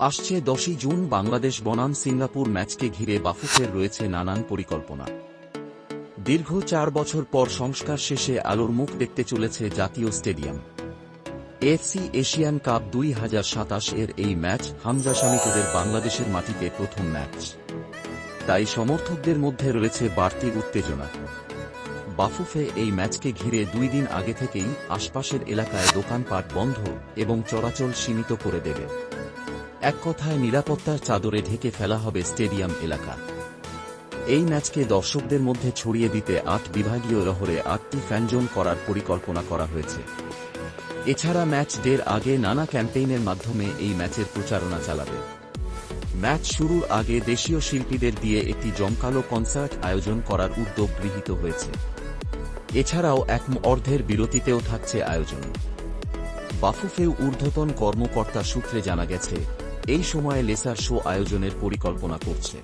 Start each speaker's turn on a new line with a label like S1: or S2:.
S1: আসছে দশই জুন বাংলাদেশ বনাম সিঙ্গাপুর ম্যাচকে ঘিরে বাফুফের রয়েছে নানান পরিকল্পনা। দীর্ঘ চার বছর পর সংস্কার শেষে আলোর মুখ দেখতে চলেছে জাতীয় স্টেডিয়াম। এফসি এশিয়ান কাপ দুই হাজার সাতাশ এর এই ম্যাচ হামজা বাংলাদেশের মাটিতে প্রথম ম্যাচ। তাই সমর্থকদের মধ্যে রয়েছে বাড়তি উত্তেজনা। বাফুফে এই ম্যাচকে ঘিরে দুই দিন আগে থেকেই আশপাশের এলাকায় দোকানপাট বন্ধ এবং চলাচল সীমিত করে দেবে। এক কথায় নিরাপত্তার চাদরে ঢেকে ফেলা হবে স্টেডিয়াম এলাকা। এই ম্যাচকে দর্শকদের মধ্যে ছড়িয়ে দিতে আট বিভাগীয় রহরে আটটি ফ্যানজোন করার পরিকল্পনা করা হয়েছে। এছাড়া ম্যাচ ডের আগে নানা ক্যাম্পেইনের মাধ্যমে এই ম্যাচের প্রচারণা চালাবে। ম্যাচ শুরুর আগে দেশীয় শিল্পীদের দিয়ে একটি জমকালো কনসার্ট আয়োজন করার উদ্যোগ গৃহীত হয়েছে। এছাড়াও এক অর্ধের বিরতিতেও থাকছে আয়োজন। বাফুফেও ঊর্ধ্বতন কর্মকর্তা সূত্রে জানা গেছে এই সময়ে লেসার শো আয়োজনের পরিকল্পনা করছে।